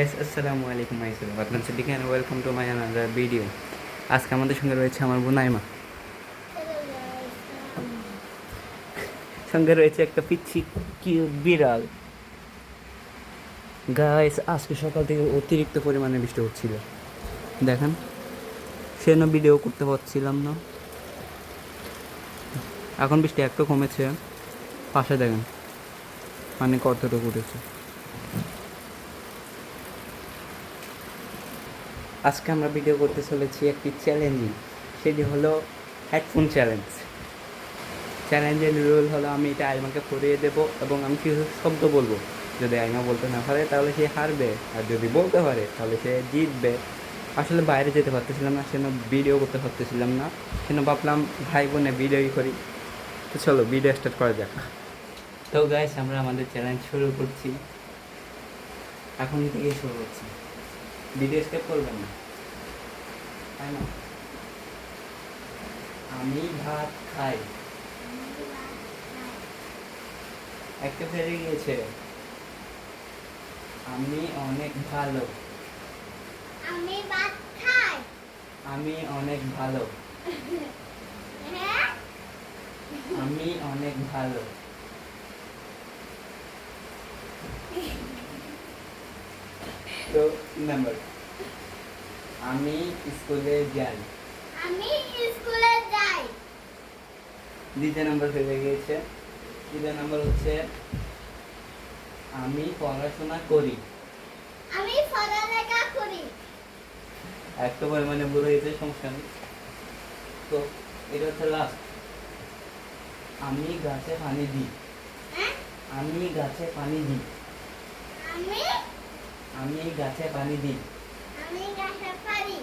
Guys, আসসালামু আলাইকুম myself বাটমান Siddique and welcome to my another video আজকে আমাদের সঙ্গে রয়েছে আমার বোন নাইমা সঙ্গে রয়েছে একটা পিচ্ছি কি বিড়াল। গাইস আজকে সকাল থেকে অতিরিক্ত পরিমাণে বৃষ্টি হচ্ছিল। দেখেন সেজন্য ভিডিও করতে পারছিলাম না। এখন বৃষ্টি একটু কমেছে। পাশে দেখেন মানে কতটুকু উঠেছে। আজকে আমরা ভিডিও করতে চলেছি একটি চ্যালেঞ্জিং সেটি হলো হেডফোন চ্যালেঞ্জ চ্যালেঞ্জের রুল হলো আমি এটা আইমাকে পড়িয়ে দেবো এবং আমি কিছু শব্দ বলব। যদি আইমা বলতে না পারে, তাহলে সে হারবে। আর যদি বলতে পারে, তাহলে সে জিতবে। আসলে বাইরে যেতে পারতেছিলাম না সেন ভিডিও করতে পারতেছিলাম না। সেন ভাবলাম ভাই বোনে ভিডিওই করি। তো চলো ভিডিও স্টার্ট করা যাক। তো গাইস আমরা আমাদের চ্যালেঞ্জ শুরু করছি। এখন থেকেই শুরু করছি। ভিডিও স্কেপ করবেন না। তাই না? আমি ভাত খাই। একটা ফেরে গিয়েছে। আমি অনেক ভালো। আমি ভাত খাই। আমি অনেক ভালো। হ্যাঁ? আমি অনেক ভালো। তো নাম্বার। আমি স্কুলে যাই। আমি স্কুলে যাই। দ্বিতীয় নাম্বার হয়ে গিয়েছে। তৃতীয় নাম্বার হচ্ছে আমি পড়াশোনা করি। আমি পড়ালেখা করি। একটা পরিমাণে বুড়ো হয়েছে সমস্যা নেই। তো এটা হচ্ছে লাস্ট আমি গাছে পানি দিই। হ্যাঁ? আমি গাছে পানি দিই। আমি আমি গাছে পানি দিই। আমি গাছে পারি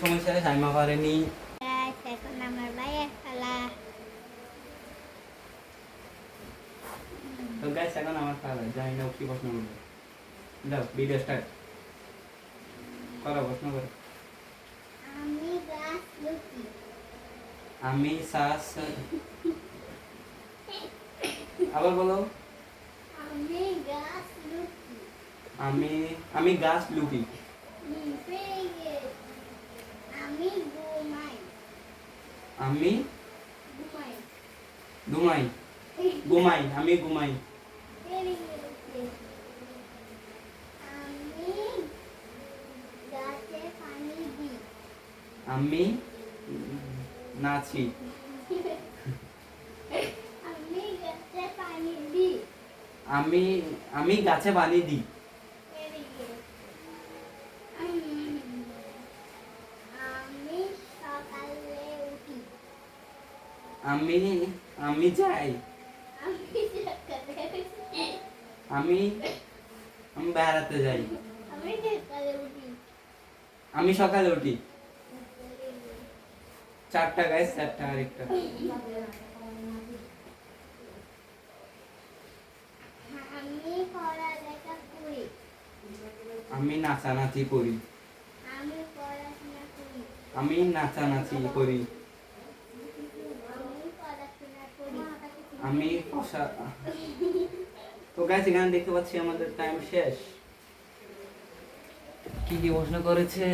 সমস্যা সাইমা পারেনি। এখন আমার ভাইয়ের খেলা। তো গাইস এখন আমার পালা জানি না কি প্রশ্ন করবে? দাও ভিডিও স্টার্ট করো প্রশ্ন করো। আমি গাছ লুকি। আমি শ্বাস আবার বলো। আমি গাছ লুকি। আমি আমি গাছ লুকি। আমি ঘুমাই। আমি ঘুমাই। আমি ঘুমাই। আমি নাচি। আমি গাছে পানি দিই। আমি আমি গাছে পানি দিই আমি সকালে উঠি আমি আমি যাই। আমি আমি বেড়াতে যাই। আমি সকালে উঠি। আমি সকালে উঠি। চারটা গাইস চারটা আরেকটা আমি নাচানাচি করি। আমি নাচানাচি করি আমি পড়াশোনা করি আমি তো গাইস এখানে দেখতে পাচ্ছি আমাদের টাইম শেষ। কি কি প্রশ্ন করেছে,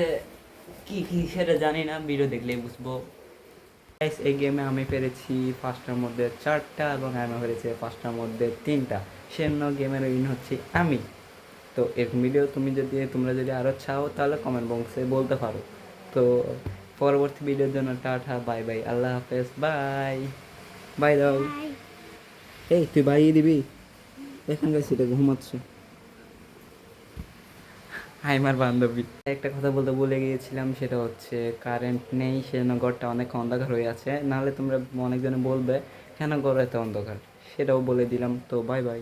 কি কি সেটা জানি না ভিডিও দেখলেই বুঝব। গাইস এই গেমে আমি পেরেছি পাঁচটার মধ্যে চারটা এবং আমি পেরেছি পাঁচটার মধ্যে তিনটা। সেজন্য গেমের উইন হচ্ছে আমি। তো এরকম ভিডিও তুমি যদি, তোমরা যদি আরও চাও, তাহলে কমেন্ট বক্সে বলতে পারো। তো পরবর্তী ভিডিওর জন্য টাটা বাই বাই আল্লাহ হাফেজ বাই বাই দাও. এই, তুই বাইয়ে দিবি? এখানকার সেটা ঘুমাচ্ছে। আমার বান্ধবী। একটা কথা বলতে বলে গিয়েছিলাম, সেটা হচ্ছে কারেন্ট নেই, সেজন্য ঘরটা অনেক অন্ধকার হয়ে আছে। নাহলে তোমরা অনেকজনে বলবে, কেন ঘর এত অন্ধকার? সেটাও বলে দিলাম, তো বাই বাই